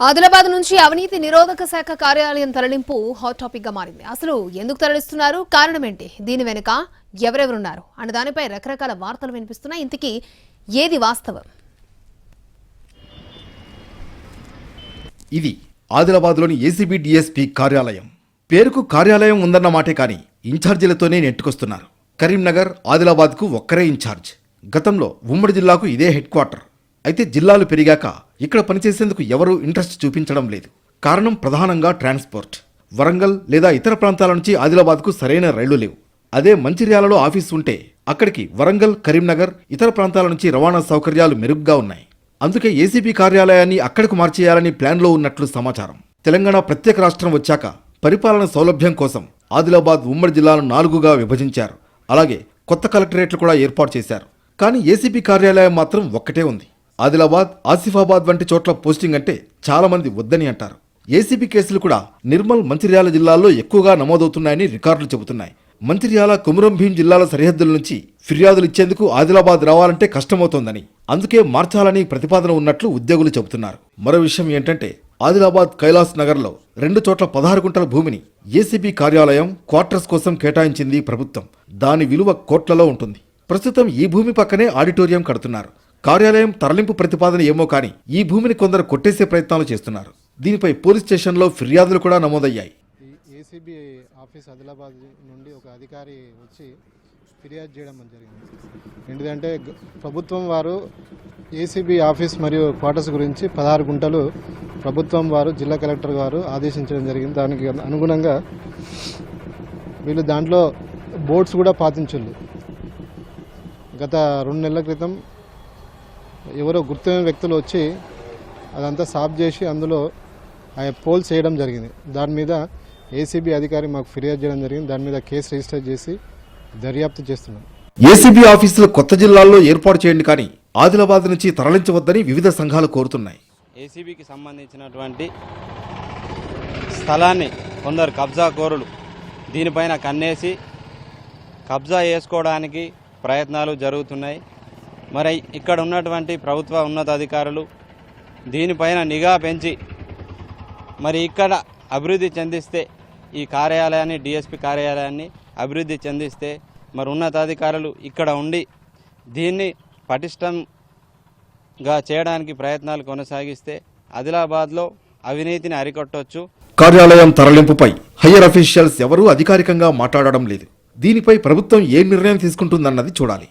ఆదిలాబాద్ నుంచి అవినీతి నిరోధక శాఖ కార్యాలయం తరలింపు హాట్ టాపిక్గా మారింది. అసలు ఎందుకు తరలిస్తున్నారు? కారణం ఏంటి దీని వెనుక ఎవరెవరున్నారు? అన్న దానిపై రకరకాల వార్తలు వినిపిస్తున్నాయి. ఇంతకీ ఏది వాస్తవం? ఇది ఆదిలాబాద్లోని ఏసీబీ డిఎస్పీ కార్యాలయం. పేరుకు కార్యాలయం ఉందన్న మాటే కానీ ఇన్ఛార్జీలతోనే నెట్టుకొస్తున్నారు. కరీంనగర్ ఆదిలాబాద్కు ఒక్కరే ఇన్ఛార్జ్. గతంలో ఉమ్మడి జిల్లాకు ఇదే హెడ్ క్వార్టర్. అయితే జిల్లాలు పెరిగాక ఇక్కడ పనిచేసేందుకు ఎవరూ ఇంట్రెస్ట్ చూపించడం లేదు. కారణం ప్రధానంగా ట్రాన్స్పోర్ట్. వరంగల్ లేదా ఇతర ప్రాంతాల నుంచి ఆదిలాబాద్కు సరైన రైళ్ళు లేవు. అదే మంచిర్యాలలో ఆఫీస్ ఉంటే అక్కడికి వరంగల్ కరీంనగర్ ఇతర ప్రాంతాల నుంచి రవాణా సౌకర్యాలు మెరుగ్గా ఉన్నాయి. అందుకే ఏసీబీ కార్యాలయాన్ని అక్కడకు మార్చేయాలని ప్లాన్లో ఉన్నట్లు సమాచారం. తెలంగాణ ప్రత్యేక రాష్ట్రం వచ్చాక పరిపాలన సౌలభ్యం కోసం ఆదిలాబాద్ ఉమ్మడి జిల్లాను నాలుగుగా విభజించారు. అలాగే కొత్త కలెక్టరేట్లు కూడా ఏర్పాటు చేశారు. కానీ ఏసీబీ కార్యాలయం మాత్రం ఒక్కటే ఉంది. ఆదిలాబాద్ ఆసిఫాబాద్ వంటి చోట్ల పోస్టింగ్ అంటే చాలామంది వద్దని అంటారు. ఏసీబీ కేసులు కూడా నిర్మల్ మంచిర్యాల జిల్లాల్లో ఎక్కువగా నమోదవుతున్నాయని రికార్డులు చెబుతున్నాయి. మంచిర్యాల కుమురం భీం జిల్లాల సరిహద్దుల నుంచి ఫిర్యాదులు ఇచ్చేందుకు ఆదిలాబాద్ రావాలంటే కష్టమవుతోందని. అందుకే మార్చాలని ప్రతిపాదన ఉన్నట్లు ఉద్యోగులు చెబుతున్నారు. మరో విషయం ఏంటంటే ఆదిలాబాద్ కైలాస్ నగర్లో రెండు చోట్ల పదహారు గుంటల భూమిని ఏసీబీ కార్యాలయం క్వార్టర్స్ కోసం కేటాయించింది ప్రభుత్వం. దాని విలువ కోట్లలో ఉంటుంది. ప్రస్తుతం ఈ భూమి పక్కనే ఆడిటోరియం కడుతున్నారు. కార్యాలయం తరలింపు ప్రతిపాదన ఏమో కానీ ఈ భూమిని కొందరు కొట్టేసే ప్రయత్నాలు చేస్తున్నారు. దీనిపై పోలీస్ స్టేషన్లో ఫిర్యాదులు కూడా నమోదయ్యాయి. ఏసీబీ ఆఫీస్ ఆదిలాబాద్ నుండి ఒక అధికారి వచ్చి ఫిర్యాదు చేయడం జరిగింది. ఏంటిదంటే ప్రభుత్వం వారు ఏసీబీ ఆఫీస్ మరియు క్వార్టర్స్ గురించి పదహారు గుంటలు ప్రభుత్వం వారు జిల్లా కలెక్టర్ గారు ఆదేశించడం జరిగింది. దానికి అనుగుణంగా వీళ్ళు దాంట్లో బోర్డ్స్ కూడా పాతించు గత రెండు నెలల క్రితం ఎవరో గుర్తైన వ్యక్తులు వచ్చి అదంతా సాఫ్ చేసి అందులో ఆ పోల్స్ చేయడం జరిగింది. దాని మీద ఏసీబీ అధికారి మాకు ఫిర్యాదు చేయడం జరిగింది. దాని మీద కేసు రిజిస్టర్ చేసి దర్యాప్తు చేస్తున్నాం. ఏసీబీ ఆఫీసులు కొత్త జిల్లాల్లో ఏర్పాటు చేయండి కానీ ఆదిలాబాద్ నుంచి తరలించవద్దని వివిధ సంఘాలు కోరుతున్నాయి. ఏసీబీకి సంబంధించినటువంటి స్థలాన్ని కొందరు కబ్జా కోరులు దీనిపైన కన్నేసి కబ్జా చేసుకోవడానికి ప్రయత్నాలు జరుగుతున్నాయి. మరి ఇక్కడ ఉన్నటువంటి ప్రభుత్వ ఉన్నతాధికారులు దీనిపైన నిఘా పెంచి మరి ఇక్కడ అభివృద్ధి చెందిస్తే ఈ కార్యాలయాన్ని డిఎస్పి కార్యాలయాన్ని అభివృద్ధి చెందిస్తే మరి ఉన్నతాధికారులు ఇక్కడ ఉండి దీన్ని పటిష్టంగా చేయడానికి ప్రయత్నాలు కొనసాగిస్తే ఆదిలాబాద్లో అవినీతిని అరికట్టవచ్చు కార్యాలయం తరలింపుపై హయ్యర్ అఫీషియల్స్ ఎవరూ అధికారికంగా మాట్లాడడం లేదు. దీనిపై ప్రభుత్వం ఏ నిర్ణయం తీసుకుంటుందన్నది చూడాలి.